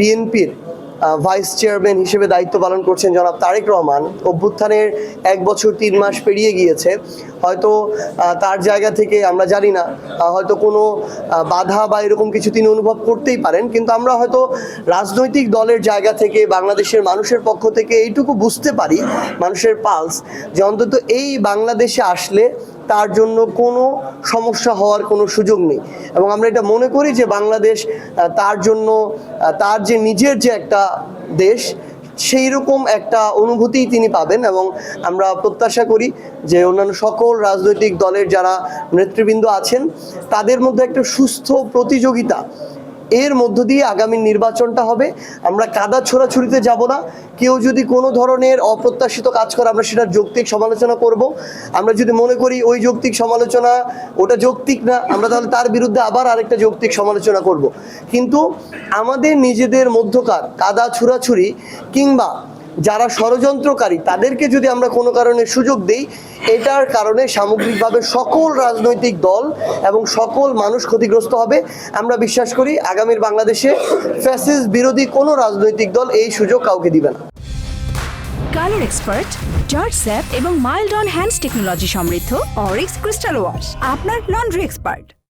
বিএনপির vice chairman হিসেবে দায়িত্ব পালন করছেন জনাব তারেক রহমান। অভ্যুত্থানের এক বছর তিন মাস পেরিয়ে গিয়েছে। হয়তো তার জায়গা থেকে আমরা জানি না হয়তো কোনো বাধা বা এরকম কিছু তিনি অনুভব করতেই পারেন। কিন্তু আমরা হয়তো রাজনৈতিক দলের জায়গা থেকে, বাংলাদেশের মানুষের পক্ষ থেকে এইটুকু বুঝতে পারি, মানুষের পালস যে অন্তত এই বাংলাদেশে আসলে তার জন্য কোনো সমস্যা হওয়ার কোনো সুযোগ নেই। এবং আমরা এটা মনে করি যে বাংলাদেশ তার জন্য তার যে নিজের যে একটা দেশ সেই রকম একটা অনুভূতি তিনি পাবেন এবং আমরা প্রত্যাশা করি যে অন্যান্য সকল রাজনৈতিক দলের যারা নেতৃবৃন্দ আছেন, তাদের মধ্যে একটা সুস্থ প্রতিযোগিতা এর মধ্য দিয়ে আগামী নির্বাচনটা হবে। আমরা কাদা ছোড়াছুরিতে যাব না। কেউ যদি কোনো ধরনের অপ্রত্যাশিত কাজ করে, আমরা সেটার যৌক্তিক সমালোচনা করব। আমরা যদি মনে করি ওই যৌক্তিক সমালোচনা, ওটা যৌক্তিক না, আমরা তাহলে তার বিরুদ্ধে আবার আরেকটা যৌক্তিক সমালোচনা করব। কিন্তু আমাদের নিজেদের মধ্যকার কাদা ছোড়াছুরি কিংবা যারা ষড়যন্ত্রকারী, তাদেরকে যদি আমরা কোনো কারণে সুযোগ দিই, এটার কারণে সামগ্রিকভাবে সকল রাজনৈতিক দল এবং সকল মানুষ ক্ষতিগ্রস্ত হবে। আমরা বিশ্বাস করি, আগামীর বাংলাদেশে ফ্যাসিস বিরোধী কোনো রাজনৈতিক দল এই সুযোগ কাউকে দিবে না। কালার এক্সপার্ট, জর্জ স্যাপ এবং মাইল্ড অন হ্যান্ডস টেকনোলজি সমৃদ্ধ অরিক্স ক্রিস্টাল ওয়াশ, আপনার লন্ড্রি এক্সপার্ট।